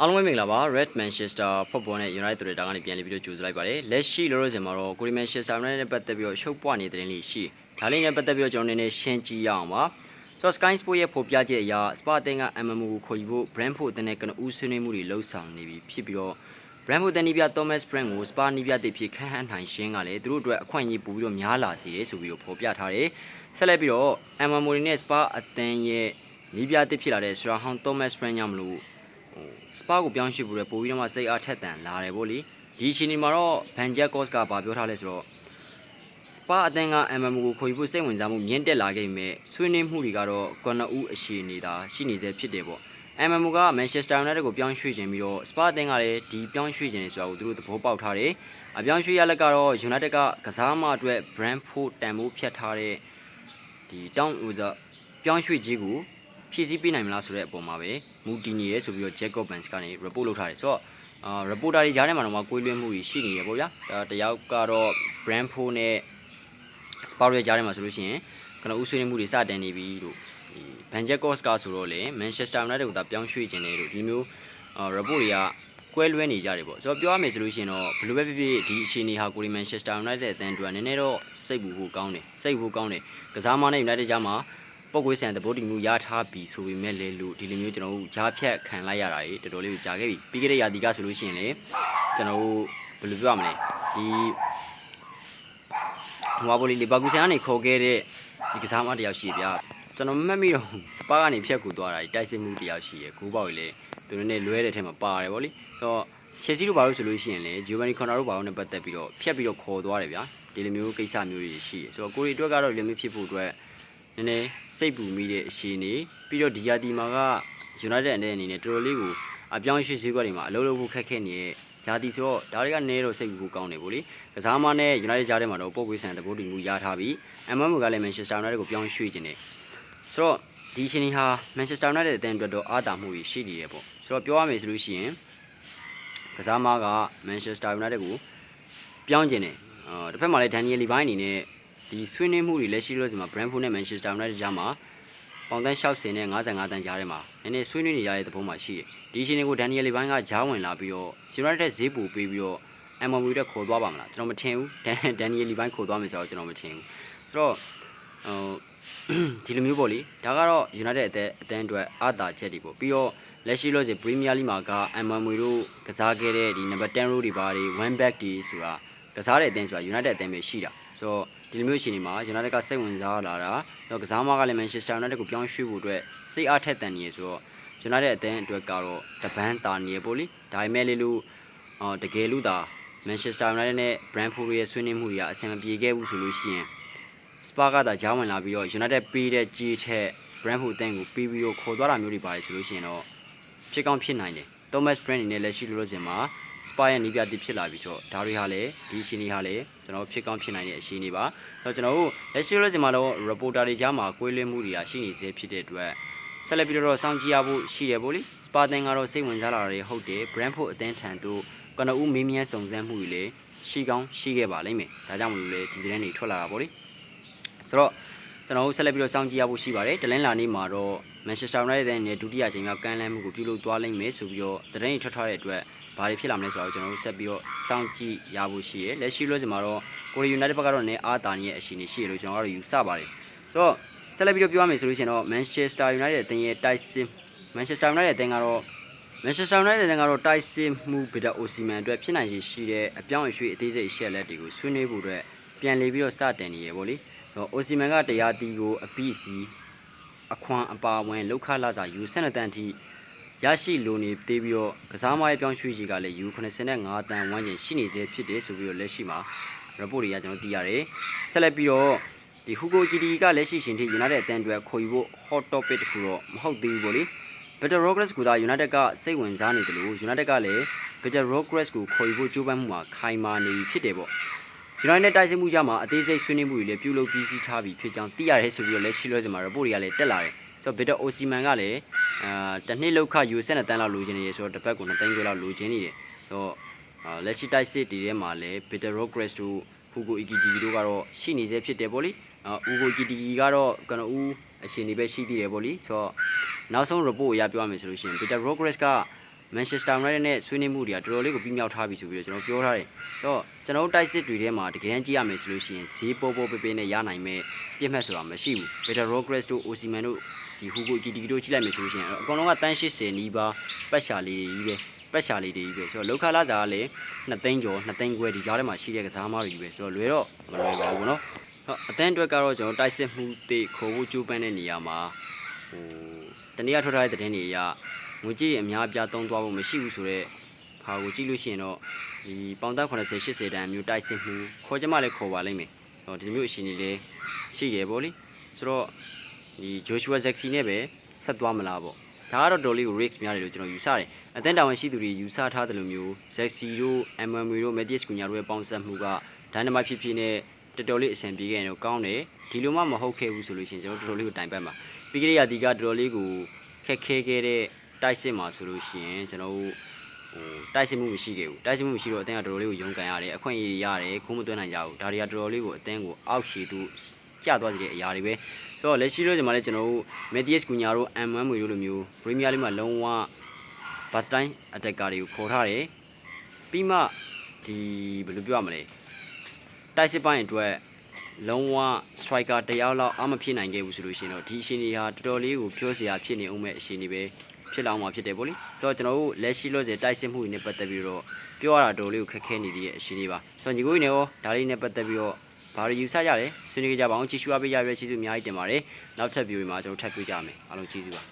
အားလုံးပဲမင်္ဂလာပါ Red Manchester Football နဲ့ United တွေတာကနေပြန်လည်ပြီးတော့ကြိုဆိုလိုက်ပါတယ်လက်ရှိလောလောဆယ်မှာတော့ကိုရီ Manchester United နဲ့ပတ်သက်ပြီးတော့ရှုပ်ပွားနေတဲ့တဲ့လေးရှိဒါလေးနဲ့ပတ်သက်ပြီးတော့ကျွန်တော်နည်းနည်းရှင်းကြည့်ရအောင်ပါဆိုတော့ Sky Sport ရဲ့ဖော်ပြချက်အရ Spa အသင်းက MMO ကိုခေါ်ယူဖို့ Brentford အသင်းနဲ့ကနဦးဆွေးနွေးမှုတွေလှုပ်ဆောင်နေပြီဖြစ်ပြီးတော့ Brentford တန်နီပြ Thomas Brand ကို Spa နီးပြတစ်ဖြစ်ခန့်ဟန်ထိုင်ရှင်းကလည်းသူတို့အတွက်အခွင့်အရေးပို့ပြီးတော့များလာစေတယ်ဆိုပြီးတော့ဖော်ပြထားတယ်ဆက်လက်ပြီးတော့ MMO တွေနဲ့ Spa အသင်းရဲ့နီးပြတစ်ဖြစ်လာတဲ့ Sir Hon Thomas Brand ညမလို့ ဟိုစပါကိုပြောင်းရွှေ့ဖို့လည်းပို့ပြီးတော့မှစိတ်အားထက်သန်လာတယ်ဗောလေဒီအချိန်ဒီမှာတော့ဘန်ဂျက်ကော့စ်ကဗာပြောထားလဲဆိုတော့စပါအသင်းက MM ကိုခေါ်ယူဖို့စိတ်ဝင်စားမှုမြင့်တက်လာခဲ့ပေမဲ့ဆွေးနွေးမှုတွေကတော့ကွန်နဦးအရှိနေတာရှိနေသေးဖြစ်တယ်ဗော MM က Manchester United ကိုပြောင်းရွှေ့ခြင်းပြီးတော့စပါအသင်းကလည်းဒီပြောင်းရွှေ့ခြင်းဆိုတာကိုသူတို့သဘောပေါက်ထားတယ်အပြောင်းရွှေ့ရလက်ကတော့ United ကကစားမအတွက် Brentford တန်ဖိုးဖြတ်ထားတဲ့ဒီတောင်းဥစားပြောင်းရွှေ့ခြင်းကို ဖြည့်ဆည်းပေးနိုင်မလားဆိုတဲ့အပေါ်မှာပဲမူတည်နေရဲဆိုပြီးတော့ Jacob Vance ကနေ report လုပ်ထားတယ်ဆိုတော့အာ reporter တွေကြားထဲမှာတော့ကွေးလွှဲမှုတွေရှိနေရပေါ့ဗျာအဲတယောက်ကတော့ Brentford နဲ့ Spurs ရဲ့ကြားထဲမှာဆိုလို့ရှိရင်ခဏဦးဆွေးနွေးမှုတွေစတင်နေပြီလို့ဒီ Van Jacobs ကဆိုတော့လေ Manchester United ကိုသာပြောင်းရွှေ့ခြင်းတယ်လို့ဒီမျိုးအာ report တွေကကွဲလွဲနေကြတယ်ပေါ့ဆိုတော့ပြောရမယ်ဆိုလို့ရှိရင်တော့ဘယ်လိုပဲဖြစ်ဖြစ်ဒီအခြေအနေဟာကိုရီ Manchester United အသင်းအတွက်နည်းနည်းတော့စိတ်ပူဖို့ကောင်းတယ်စိတ်ပူကောင်းတယ်ကစားမနဲ့ United ကြားမှာ ပုတ်ကွေးဆန်တဘောတီမှုရထားပြီဆိုပေမဲ့လေလို့ဒီလိုမျိုးကျွန်တော်တို့ဂျားဖြတ်ခံလိုက်ရတာကြီးတော်တော်လေးကြာခဲ့ပြီပြီးခဲ့တဲ့ရာသီကဆိုလို့ရှိရင်လေကျွန်တော်တို့ဘယ်လိုပြောရမလဲဒီဟိုဘောလီလီဗာပူးဆန်ကနေခေါ်ခဲ့တဲ့ဒီကစားမတစ်ယောက်ရှိဗျာကျွန်တော်မှတ်မိတော့စပါကနေဖြတ်ကူသွားတာတိုက်စစ်မှုတစ်ယောက်ရှိရယ်ဂိုးပေါက်ကြီးလေသူတို့နဲ့လွဲတဲ့ထဲမှာပါတယ်ဗောလေဆိုတော့ရှယ်ဆီတို့ဘာလို့ဆိုလို့ရှိရင်လေဂျိုဗန်နီခွန်နာတို့ဘာလို့နဲ့ပတ်သက်ပြီးတော့ဖြတ်ပြီးတော့ခေါ်သွားတယ်ဗျာဒီလိုမျိုးကိစ္စမျိုးတွေရှိရယ်ဆိုတော့ကိုရီအတွက်ကတော့ဒီလိုမျိုးဖြစ်ဖို့အတွက် နည်းနည်းစိတ်ပူမိတဲ့အခြေအနေပြီးတော့ဒီယာတီမာက United အနေနဲ့တော်တော်လေးကိုအပြောင်းရွှေ့စည်းကွက်တွေမှာအလုပ်လုပ်ဖို့ခက်ခဲနေတဲ့ယာတီဆိုတော့ဒါတွေကနည်းတော့စိတ်ပူဖို့ကောင်းတယ်ဗောလေကစားမနဲ့ United ကြားထဲမှာတော့ပုတ်ကွေးဆန်တဘောတူမှုရထားပြီး MM ကလည်း Manchester United ကိုပြောင်းရွှေ့ခြင်းတယ်ဆိုတော့ဒီအချိန်ဟာ Manchester United အသင်းအတွက်တော့အားတာမှုကြီးရှိနေတယ်ပေါ့ဆိုတော့ပြောရမယ်ဆိုလို့ရှိရင်ကစားမက Manchester United ကိုပြောင်းခြင်းတယ်အော်တစ်ဖက်မှာလည်း Daniel Levine အနေနဲ့ ဒီဆွေးနွေးမှုတွေလက်ရှိလို့ဒီမှာ Brentford နဲ့ Manchester United ကြားမှာပေါင်တန်း60နဲ့55တန်းကြားထဲမှာနည်းနည်းဆွေးနွေးနေရတဲ့သဘောမှရှိတယ်။ဒီအချိန်တွေကို Daniel Levine ကကြားဝင်လာပြီးတော့ United ဈေးပူပေးပြီးတော့ MMU တက်ခေါ်သွားပါမလားကျွန်တော်မထင်ဘူး။ Daniel Levine ခေါ်သွားမယ်ဆိုတော့ကျွန်တော်မထင်ဘူး။ဆိုတော့ဟိုဒီလိုမျိုးပေါ့လေဒါကတော့ United အသက်အတန်းအတွက်အာသာချက်တွေပေါ့ပြီးတော့လက်ရှိလို့ဆို Premier League မှာက MMU တို့ကစားခဲ့တဲ့ဒီ number 10 row တွေပါတွေ one back တွေဆိုတာကစားတဲ့အသင်းဆိုတာ United အသင်းပဲရှိတာဆိုတော့ ဒီလိုမျိုးအခြေအနေမှာ United ကစိတ်ဝင်စားလာတာတော့ကစားမကလည်း Manchester United ကိုပြောင်းရွှေ့ဖို့အတွက်စိတ်အားထက်သန်နေရဆိုတော့ United အသင်းအတွက်ကတော့တပန်းတာနေရပေါ့လေဒါပေမဲ့လေလို့အော်တကယ်လို့ဒါ Manchester United နဲ့ Brentford ရဲ့ဆွေးနွေးမှုတွေကအဆင်မပြေခဲ့ဘူးဆိုလို့ရှိရင် Spa ကသာကြားဝင်လာပြီးတော့ United ပေးတဲ့ကြီးချက် Brentford အသင်းကိုပေးပြီးတော့ခေါ်သွားတာမျိုးတွေပါတယ်ဆိုလို့ရှိရင်တော့ဖြစ်ကောင်းဖြစ်နိုင်တယ် Thomas Brand အနေနဲ့လက်ရှိလို့လို့စင်မှာ Spa ရဲ့နီးပြတိဖြစ်လာပြီဆိုတော့ဒါတွေဟာလည်းဒီအချိန်တွေဟာလည်းကျွန်တော်ဖြစ်ကောင်းဖြစ်နိုင်တဲ့အခြေအနေပါဆိုတော့ကျွန်တော်တို့လက်ရှိလို့စင်မှာတော့ reporter တွေကြားမှာကွေးလွှဲမှုတွေကရှိနေစေဖြစ်တဲ့အတွက်ဆက်လက်ပြီးတော့စောင့်ကြည့်ရဖို့ရှိတယ်ဗောလေ Spa အသင်းကတော့စိတ်ဝင်စားလာတယ်ဟုတ်တယ် Brentford အသင်းထံသို့ကနဦးမေးမြန်းစုံစမ်းမှုတွေလည်းရှိကောင်းရှိခဲ့ပါလိမ့်မယ်ဒါကြောင့်မလို့လေဒီသတင်းတွေထွက်လာတာဗောလေဆိုတော့ကျွန်တော်တို့ဆက်လက်ပြီးတော့စောင့်ကြည့်ရဖို့ရှိပါတယ်တလင်းလာနေ့မှာတော့ Manchester United ရဲ့ဒုတိယချိန်မြောက်ကမ်းလှမ်းမှုကိုပြုလုပ်သွားလိမ့်မယ်ဆိုပြီးတော့သတင်းတွေထွက်ထားတဲ့အတွက် ဘာတွေဖြစ်လာမလဲဆိုတော့ကျွန်တော်တို့ဆက်ပြီးတော့စောင့်ကြည့်ရဖို့ရှိရယ်လက်ရှိလို့ဒီမှာတော့ကိုရီ United ဘက်ကတော့လည်းအားတာနေတဲ့အခြေအနေရှိရလို့ကျွန်တော်တို့ယူဆပါတယ်ဆိုတော့ဆက်လက်ပြီးတော့ပြောရမယ်ဆိုလို့ရှိရင်တော့ Manchester United အသင်းရဲ့တိုက်စစ် Manchester United အသင်းကတော့ Manchester United အသင်းကတော့တိုက်စစ်မှုဗီဒါအိုစီမန်အတွက်ဖြစ်နိုင်ရည်ရှိတဲ့အပြောင်းအရွှေ့အသေးစိတ်ရှက်လက်တွေကိုဆွေးနွေးဖို့အတွက်ပြန်လည်ပြီးတော့စတင်နေရယ်ဗောလေတော့အိုစီမန်ကတရားတီကိုအပိစီအခွန်အပါဝင်လောက်ခလာစာယူ12တန်းထိ ရရှိလိုနေသေးပြီးတော့ကစားမရဲ့ပြောင်းရွှေ့ကြီးကလည်းယူ85တန်းဝန်းကျင်ရှိနေစေဖြစ်တယ်ဆိုပြီးတော့လက်ရှိမှာ report တွေကကျွန်တော်သိရတယ်ဆက်လက်ပြီးတော့ဒီဟူဂိုဂျီဒီကလက်ရှိရှင်ထိ United အသင်းအတွက်ခေါ်ယူဖို့ hot topic တခုတော့မဟုတ်သေးဘူးပေါ့လေ Better Progress ကသာ United ကစိတ်ဝင်စားနေတယ်လို့ United ကလည်း Better Progress ကိုခေါ်ယူဖို့ကြိုးပမ်းမှုမှာခိုင်မာနေပြီဖြစ်တယ်ပေါ့ကျွန်တော်နဲ့တိုက်စစ်မှုကြမှာအသေးစိတ်ဆွေးနွေးမှုတွေလည်းပြုလုပ်ပြီးစီးထားပြီးဖြစ်ကြောင်းသိရတယ်ဆိုပြီးတော့လက်ရှိလို့ဒီမှာ report တွေကလည်းတက်လာတယ် ဆိုတော့ဘီတာအိုစီမန်ကလည်းအာတစ်နှစ်လောက်ခယူဆက်နဲ့တန်းလောက်လိုချင်နေရဆိုတော့တစ်ပတ်ကို2သိန်းခွဲလောက်လိုချင်နေတယ်ဆိုတော့အာလက်ရှိတိုက်စစ်တွေထဲမှာလည်းဘီတာရိုဂရက်စ်တို့ဟူဂိုအီကီတီတို့ကတော့ရှိနေသေးဖြစ်တယ်ပေါ့လေအာဟူဂိုကီတီကတော့ကနဦးအရှင်တွေပဲရှိသေးတယ်ပေါ့လေဆိုတော့နောက်ဆုံး report အရပြောရမယ်ဆိုလို့ရှိရင်ဘီတာရိုဂရက်စ်က Manchester United နဲ့ဆွေးနွေးမှုတွေကတော်တော်လေးကိုပြီးမြောက်ထားပြီဆိုပြီးတော့ကျွန်တော်ပြောထားတယ်။တော့ကျွန်တော်တို့တိုက်စစ်တွေထဲမှာတကယ်တမ်းကြည့်ရမယ်ဆိုလို့ရှိရင်ဈေးပေါ်ပေါ်ပေးပေးနဲ့ရနိုင်မဲ့ပြည့်မှတ်ဆိုတာမရှိဘူး။ Peter Rogers တို့ Osimhen တို့ ဒီ Hugo Ekitike တို့ကြည့်လိုက်မယ်ဆိုလို့ရှိရင်အကောင်လုံးကတန်း80နီးပါးပတ်ရှာလေးတွေကြီးပဲပတ်ရှာလေးတွေကြီးပဲဆိုတော့လောက်ခလာစားကလည်း2သိန်းကျော်2သိန်းခွဲဒီကြားထဲမှာရှိတဲ့ကစားသမားတွေကြီးပဲဆိုတော့လွယ်တော့မလွယ်ပါဘူးเนาะဟုတ်အတန်းအတွက်ကတော့ကျွန်တော်တိုက်စစ်မှုတေခေါ်ဖို့ကြိုးပမ်းတဲ့နေရာမှာဟိုတနည်းအားထုတ်ထားတဲ့သတင်းတွေအရငွေကြေးအများအပြားသုံးသွားဖို့မရှိဘူးဆိုတော့ဟာကိုကြည့်လို့ရှိရင်တော့ဒီပေါင်သား80 80တန်းမျိုးတိုက်စစ်မှုခေါ်ကြမှလည်းခေါ်ပါလိမ့်မယ်ဟောဒီမျိုးအရှင်ကြီးလည်းရှိရပေါ့လေဆိုတော့ ဒီ Joshua Zexi နဲ့ပဲဆက်သွားမလားပေါ့ဒါကတော့တော်လေးကို risk များတယ်လို့ကျွန်တော်ယူဆတယ်အသင်းတာဝန်ရှိသူတွေယူဆထားတယ်လို့မျိုး Zexi တို့ MMA တို့ Medius Cunha တို့ရဲ့ပေါင်းစပ်မှုက Dynamite ဖြစ်ဖြစ်နဲ့တော်တော်လေးအဆင်ပြေခဲ့ရင်တော့ကောင်းတယ်ဒီလိုမှမဟုတ်ခဲ့ဘူးဆိုလို့ရှိရင်ကျွန်တော်တော်တော်လေးကိုတိုင်ပတ်မှာပြီးကြရဒီကတော်တော်လေးကိုခက်ခဲခဲ့တဲ့တိုက်စစ်မှာဆိုလို့ရှိရင်ကျွန်တော်တို့ဟိုတိုက်စစ်မှုမရှိခဲ့ဘူးတိုက်စစ်မှုမရှိတော့အတင်းကတော်တော်လေးကိုရုန်းကန်ရတယ်အခွင့်အရေးရတယ်ခုံးမသွင်းနိုင်ကြဘူးဒါတွေကတော်တော်လေးကိုအတင်းကိုအောက်ရှည်သူ ကျသွားစေတဲ့အရာတွေပဲဆိုတော့လက်ရှိလို့ဒီမှာလည်းကျွန်တော်တို့ Medius Cunha တို့ MM တို့လိုမျိုး Premier League မှာလုံးဝဘာစတိုင်းအတက်ကာတွေကိုခေါ်ထားတယ်ပြီးမှဒီဘယ်လိုပြောရမလဲတိုက်စစ်ပိုင်းအတွက်လုံးဝ striker တယောက်လောက်အမဖြစ်နိုင်ခဲ့ဘူးဆိုလို့ရှိရင်တော့ဒီအရှင်ကြီးဟာတော်တော်လေးကိုပြောစရာဖြစ်နေအောင်မဲ့အရှင်ကြီးပဲဖြစ်လောင်မှာဖြစ်တယ်ဗောလေဆိုတော့ကျွန်တော်တို့လက်ရှိလို့စေတိုက်စစ်မှုတွေနဲ့ပတ်သက်ပြီးတော့ပြောရတာတော်တော်လေးကိုခက်ခဲနေသေးတဲ့အရှင်ကြီးပါဆိုတော့ညီကိုကြီးနဲ့ရောဒါလေးနဲ့ပတ်သက်ပြီးတော့ ဘာလို့ယူဆကြလဲဆွေးနွေးကြပါအောင်ကြည့်ရှုအားပေးရရကျေးဇူးအများကြီးတင်ပါတယ်နောက်ထပ်ဗီဒီယိုမှာကျွန်တော်ထပ်တွေ့ကြမယ်အားလုံးကျေးဇူးပါ